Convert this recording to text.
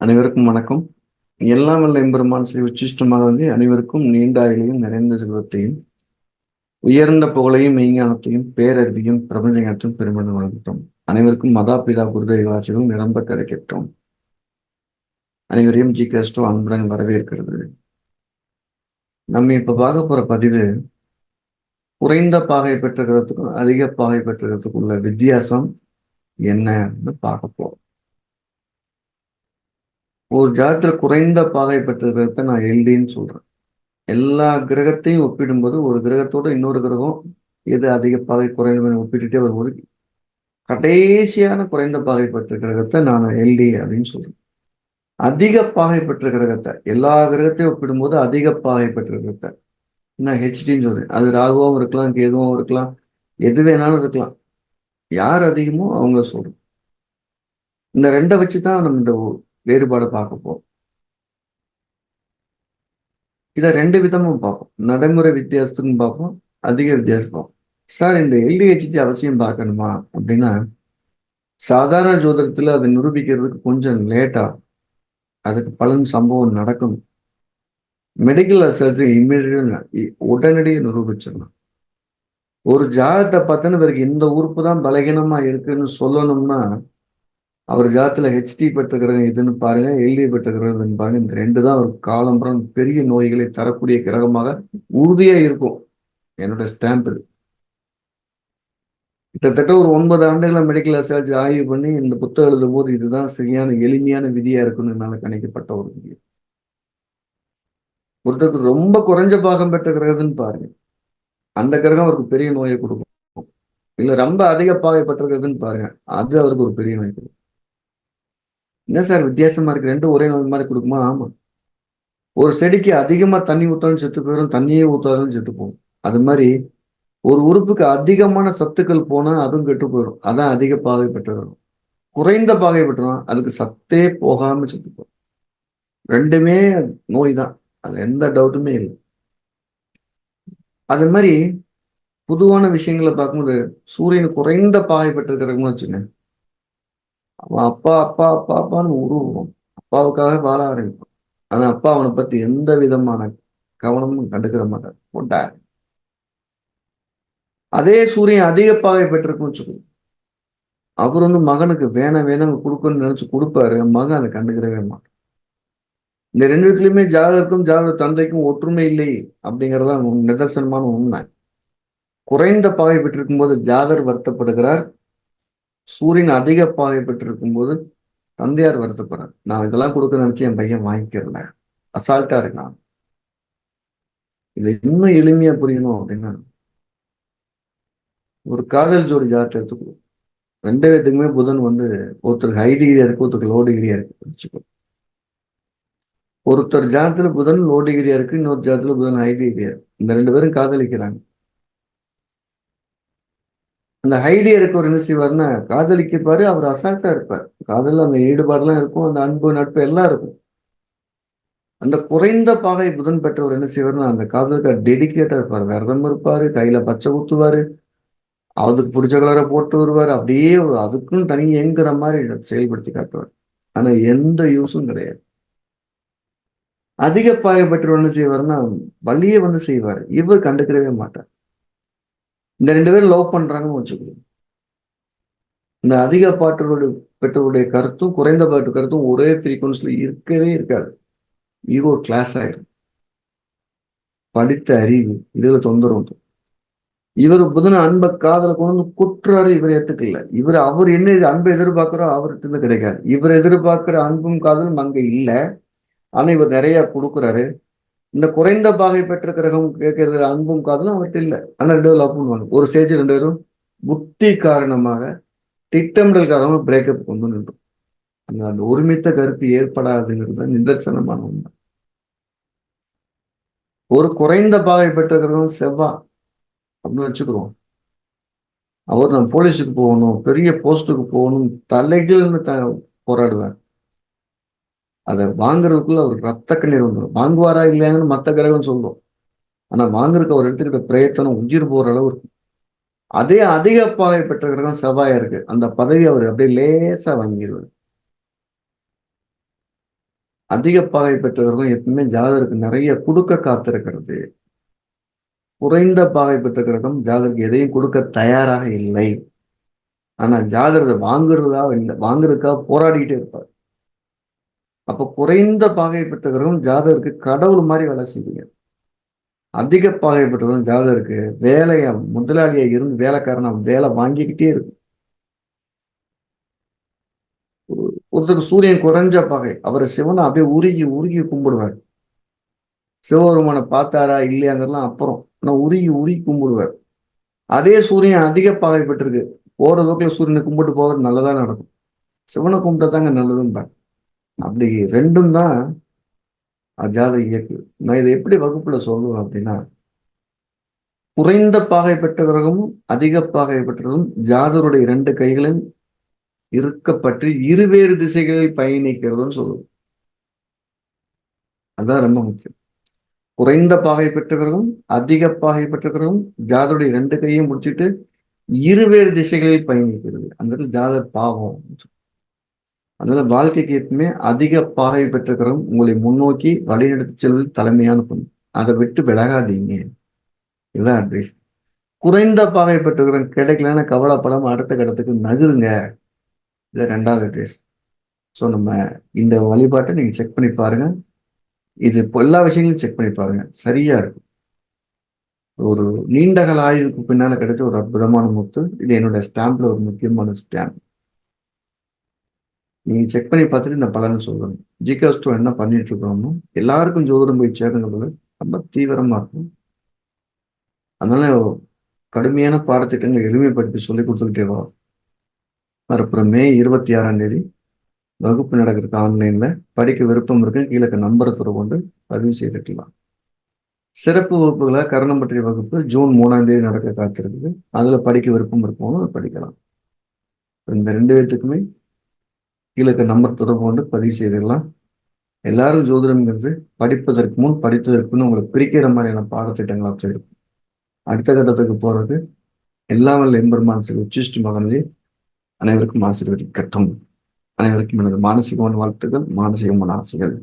அனைவருக்கும் வணக்கம். எல்லாம் வல்ல எம்பெருமான் ஸ்ரீ உச்சிஷ்டமாக வந்து அனைவருக்கும் நீண்ட ஆயுளையும் நிறைந்த செல்வத்தையும் உயர்ந்த புகழையும் மெய்ஞானத்தையும் பேரறிவையும் பிரபஞ்சஞானத்தையும் பெருமளவு வழங்கட்டும். அனைவருக்கும் மதா பிதா குருதேவாசிகளும் நிரம்ப கிடைக்கட்டும். அனைவரையும் ஜி கஸ்டோ அன்புடன் வரவேற்கிறது. நம்ம இப்ப பார்க்க போற பதிவு குறைந்த பாகை பெற்றுக்கிறதுக்கும் அதிக பாகை பெற்றுக்கிறதுக்கும் உள்ள வித்தியாசம் என்னன்னு பார்க்க போறோம். ஒரு ஜாதத்துல குறைந்த பாகை பெற்றிருக்கிறத நான் எழுதின்னு சொல்றேன். எல்லா கிரகத்தையும் ஒப்பிடும்போது ஒரு கிரகத்தோட இன்னொரு கிரகம் எது அதிக பாகை குறைந்த ஒப்பிட்டுட்டே வரும்போது கடைசியான குறைந்த பாகை பெற்ற கிரகத்தை நான் எல்டி அப்படின்னு சொல்றேன். அதிக பாகை பெற்ற கிரகத்தை எல்லா கிரகத்தையும் ஒப்பிடும்போது அதிக பாகை பெற்ற கிரகத்தை. நான் ஹெச்டின்னு சொல்றேன். அது ராகுவாகவும் இருக்கலாம் கேதுவாகவும் இருக்கலாம் எது வேணாலும் இருக்கலாம். யார் அதிகமோ அவங்கள சொல்றோம். இந்த ரெண்டை வச்சு தான் நம்ம இந்த வேறுபாடு பார்க்க போறோம் இதை ரெண்டு விதமும் பார்ப்போம். நடைமுறை வித்தியாசத்துக்கும் பார்ப்போம். அதிக வித்தியாசம் பார்ப்போம். சார் இந்த எல்டிஹெச்டி அவசியம் பார்க்கணுமா அப்படின்னா சாதாரண ஜோதிடத்தில் அதை நிரூபிக்கிறதுக்கு கொஞ்சம் லேட்டா அதுக்கு பலன் சம்பவம் நடக்கும். மெடிக்கல் ரிசர்ச் இம்மிடியா உடனடியே நிரூபிச்சிடலாம். ஒரு ஜாதகத்தை பார்த்தோன்னா இவருக்கு இந்த உறுப்பு தான் பலகீனமா இருக்குன்னு சொல்லணும்னா அவர் ஜாத்துல ஹெச்டி பெற்ற கிரகம் இதுன்னு பாருங்க எல்டி பெற்ற கிரகம் பாருங்க இந்த ரெண்டு தான் ஒரு காலம்பரம் பெரிய நோய்களை தரக்கூடிய கிரகமாக உறுதியா இருக்கும். என்னோட ஸ்டாம்ப் இது. கிட்டத்தட்ட ஒரு ஒன்பது ஆண்டுகளை மெடிக்கல் ரிசர்ச் ஆய்வு பண்ணி இந்த புத்தகம் எழுதும் போது இதுதான் சரியான எளிமையான விதியா இருக்குன்னு என்னால கணிக்கப்பட்ட ஒரு விதி. ஒருத்தருக்கு ரொம்ப குறைஞ்ச பாகம் பெற்ற கிரகத்துன்னு பாருங்க. அந்த கிரகம் அவருக்கு பெரிய நோயை கொடுக்கும். இல்ல ரொம்ப அதிக பாகை பெற்றிருக்கிறதுன்னு பாருங்க. அது அவருக்கு ஒரு பெரிய நோய் கொடுக்கும். என்ன சார் வித்தியாசமா இருக்கு? ரெண்டும் ஒரே நோய் மாதிரி கொடுக்குமா? ஆமா. ஒரு செடிக்கு அதிகமா தண்ணி ஊத்தாலும் செத்து போயிடும் தண்ணியே ஊத்தாலும் செத்து போகும். அது மாதிரி ஒரு உறுப்புக்கு அதிகமான சத்துக்கள் போனா அதுவும் கெட்டு போயிடும் அதான் அதிக பாகை பெற்றவரும் குறைந்த பாகை பெற்றோம் அதுக்கு சத்தே போகாம செத்து போகும். ரெண்டுமே நோய் தான். அது எந்த டவுட்டுமே இல்லை. அது மாதிரி பொதுவான விஷயங்களை பார்க்கும்போது சூரியன் குறைந்த பாகை பெற்றிருக்கிறவங்க வச்சுக்கேன் அவன் அப்பா அப்பா அப்பா அப்பான்னு உருவம். அப்பாவுக்காக வாழ ஆரம்பிப்பான் ஆனா அப்பா அவனை பத்தி எந்த விதமான கவனமும் கண்டுக்கிற மாட்டார். போட்டார் அதே சூரியன் அதிக பாகை பெற்றிருக்கும் வச்சுக்கோ அவர் வந்து மகனுக்கு வேணாம் வேணும் கொடுக்கணும்னு நினைச்சு கொடுப்பாரு. மகன் அதை கண்டுக்கிறவே மாட்டான். இந்த ரெண்டு வீட்லயுமே ஜாதகருக்கும் ஜாதக தந்தைக்கும் ஒற்றுமை இல்லை அப்படிங்கறதா நிதர்சனமான உண்மை. குறைந்த பாகை பெற்றிருக்கும் போது ஜாதர் வருத்தப்படுகிறார். சூரியன் அதிக பாகை பெற்றிருக்கும் போது தந்தையார் வருத்தப்படுறார். நான் இதெல்லாம் கொடுக்க நினைச்சு என் பையன் வாங்கிக்கிறேன் அசால்ட்டா இருக்கான். இதுல இன்னும் எளிமையா புரியணும் அப்படின்னா ஒரு காதல் ஜோடி ஜாதகத்தை எடுத்துக்கோ ரெண்டு பேத்துக்குமே புதன் வந்து ஒருத்தருக்கு ஹை டிகிரியா இருக்கு ஒருத்தருக்கு லோ டிகிரியா இருக்கு. வச்சுக்கோ ஒருத்தர் ஜாதத்துல புதன் லோ டிகிரியா இருக்கு இன்னொரு ஜாதத்துல புதன் ஹை டிகிரியா இருக்கு. இந்த ரெண்டு பேரும் காதலிக்கிறாங்க. அந்த ஹைடியா ஒரு என்ன செய்வார்னா காதலிக்கப்பாரு அவர் அசால்ட்டா இருப்பார். காதல் அந்த ஈடுபாடுலாம் இருக்கும் அந்த அன்பு நட்பு எல்லாம் இருக்கும். அந்த குறைந்த பாகை புதன் பெற்றவர் என்ன செய்வார்னா அந்த காதலுக்கு டெடிக்கேட்டா இருப்பார். விரதம் இருப்பாரு கையில பச்சை ஊத்துவாரு அதுக்கு பிடிச்ச கலரை போட்டு வருவார். அப்படியே அதுக்குன்னு தனி எங்கிற மாதிரி செயல்படுத்தி காட்டுவார். ஆனா எந்த யூஸும் கிடையாது. அதிக பாகை பெற்றவர் என்ன செய்வார்னா வழியே வந்து செய்வார். இவர் கண்டுக்கிறவே மாட்டார். இந்த ரெண்டு பேரும் லவ் பண்றாங்கன்னு வச்சுக்கோங்க. இந்த அதிக பாட்டருடைய பெற்றோருடைய கருத்தும் குறைந்த பாட்டு கருத்தும் ஒரே ஃப்ரீக்வன்சில இருக்கவே இருக்காது. ஈகோ கிளாஸ் ஆயிடும் படித்த அறிவு இதுல தொந்தரவு இவர் புதன அன்பை காதல கொண்டு வந்து குற்றாரு இவர் ஏத்துக்கல. இவர் அவர் என்ன அன்பை எதிர்பார்க்கிறோ அவருக்கு இருந்து கிடைக்காது. இவர் எதிர்பார்க்கிற அன்பும் காதலும் அங்க இல்லை. ஆனா இவர் நிறைய கொடுக்குறாரு. இந்த குறைந்த பாகை பெற்ற கிரகம் கேட்கறது அன்பும் காதலும் அவர்கிட்ட இல்லை. ஆனால் ரெண்டு பேரும் லவ் பண்ணுவாங்க. ஒரு ஸ்டேஜ் ரெண்டு பேரும் புத்தி காரணமாக திட்டமிடல் காரணமாக பிரேக்கப் கொண்டு நின்றோம். அந்த அந்த ஒருமித்த கருத்து ஏற்படாதுங்கிறது நிதர்சனமான உண்மை. ஒரு குறைந்த பாகை பெற்ற கிரகம் செவ்வா அப்படின்னு வச்சுக்கிறோம். அவர் நான் போலீஸுக்கு போகணும் பெரிய போஸ்ட்டுக்கு போகணும் தலைகள்னு த போராடுவேன் அதை வாங்குறதுக்குள்ள அவர் ரத்த கண்ணீர் வந்துடும் வாங்குவாரா இல்லையாங்கன்னு மற்ற கிரகம் சொல்லும். ஆனா வாங்குறதுக்கு அவர் எடுத்துக்கிட்ட பிரயத்தனம் உயிர் போற அளவு இருக்கும். அதே அதிக பாகை பெற்ற கிரகம் செவ்வாயா இருக்கு. அந்த பதவி அவர் அப்படியே லேசா வாங்கிடுவார் அதிக பாகை கிரகம் எப்பவுமே ஜாதகருக்கு நிறைய கொடுக்க காத்திருக்கிறது. குறைந்த பாகை பெற்ற கிரகம் ஜாதகருக்கு எதையும் கொடுக்க தயாராக இல்லை. ஆனா ஜாதகத்தை வாங்குறதா இல்லை வாங்குறதுக்காக போராடிக்கிட்டே இருப்பார். அப்போ குறைந்த பாகை பெற்றவர்களும் ஜாதகருக்கு கடவுள் மாதிரி வேலை செய்வீங்க. அதிக பாகை பெற்றவரும் ஜாதகருக்கு வேலையை முதலாளியை இருந்து வேலைக்காரனா வேலை வாங்கிக்கிட்டே இருக்கும். ஒருத்தருக்கு சூரியன் குறைஞ்ச பகை அவரை சிவனை அப்படியே உருகி உருகி கும்பிடுவார். சிவபெருமானை பார்த்தாரா இல்லையாங்கிறலாம் அப்புறம் ஆனால் உருகி உருகி கும்பிடுவார். அதே சூரியன் அதிக பாகை பெற்றிருக்கு. போகிற போக்கில் சூரியனை கும்பிட்டு போகிறது நல்லதாக நடக்கும். சிவனை கும்பிட்டா தாங்க நல்லதும்பார். அப்படி ரெண்டும் தான் அஜாத இயக்கு. நான் இதை எப்படி வகுப்புல சொல்லுவேன் அப்படின்னா குறைந்த பாகை பெற்றவர்களும் அதிக பாகை பெற்றவர்களும் ஜாதருடைய இரண்டு கைகளும் இருக்கப்பற்றி இருவேறு திசைகளில் பயணிக்கிறதுன்னு சொல்லுவோம். அதான் ரொம்ப முக்கியம். குறைந்த பாகை பெற்றவர்களும் அதிக பாகை பெற்றவர்களும் ஜாதருடைய ரெண்டு கையும் முடிச்சுட்டு இருவேறு திசைகளில் பயணிக்கிறது. அந்த ஜாதர் பாவம். அதனால வாழ்க்கைக்கு எப்பவுமே அதிக பாகை பெற்றிருக்கிறோம் உங்களை முன்னோக்கி வழிநடத்தி செல்வது தலைமையான பணி அதை விட்டு விலகாதீங்க. இதுதான் அட்வைஸ். குறைந்த பாகை பெற்றவர்கள் கிடைக்கலன்னு கவலைப்படாம அடுத்த கடத்துக்கு நகருங்க. இது ரெண்டாவது அட்வைஸ். ஸோ நம்ம இந்த வழிபாட்டை நீங்கள் செக் பண்ணி பாருங்க. இது இப்போ எல்லா விஷயங்களையும் செக் பண்ணி பாருங்க. சரியா இருக்கும். ஒரு நீண்டகால ஆயுதுக்கு பின்னால் கிடைச்ச ஒரு அற்புதமான முத்து. இது என்னோட ஸ்டாம்ப்ல ஒரு முக்கியமான ஸ்டாம்ப் நீங்கள் செக் பண்ணி பார்த்துட்டு இந்த பலனை சொல்லணும் ஜிகா ஸ்டோ என்ன பண்ணிட்டு இருக்கோமோ எல்லாருக்கும் ஜோதிடம் போய் சேருங்கிறது ரொம்ப தீவிரமாக இருக்கும். அதனால கடுமையான பாடத்திட்டங்களை எளிமைப்படுத்தி சொல்லி கொடுத்துக்கிட்டே வரும் மறுப்புறம் மே இருபத்தி ஆறாம் தேதி வகுப்பு நடக்கிறதுக்கு ஆன்லைனில் படிக்க விருப்பம் இருக்கு. கீழே நம்பரை கொண்டு பதிவு செய்துக்கலாம். சிறப்பு வகுப்புகளை கரணம் பற்றிய வகுப்பு ஜூன் மூணாம் தேதி நடக்க காத்திருக்குது. அதில் படிக்க விருப்பம் இருக்கவங்க படிக்கலாம். இந்த ரெண்டு பேர்த்துக்குமே கீழே நம்பர் தொடர்பு கொண்டு பதிவு செய்திடலாம். எல்லாரும் ஜோதிடம்ங்கிறது படிப்பதற்கு முன் படித்ததற்குன்னு உங்களை பிரிக்கிற மாதிரியான பாடத்திட்டங்களாக வச்சிருக்கும் அடுத்த கட்டத்துக்கு போறது எல்லாமல் எம்பெருமான் சில உச்சிஷ்டி மகனே அனைவருக்கும் ஆசீர்வதிக்கட்டும். அனைவருக்கும் எனது மானசீகமான வாழ்த்துக்கள் மானசீகமான ஆசைகள்.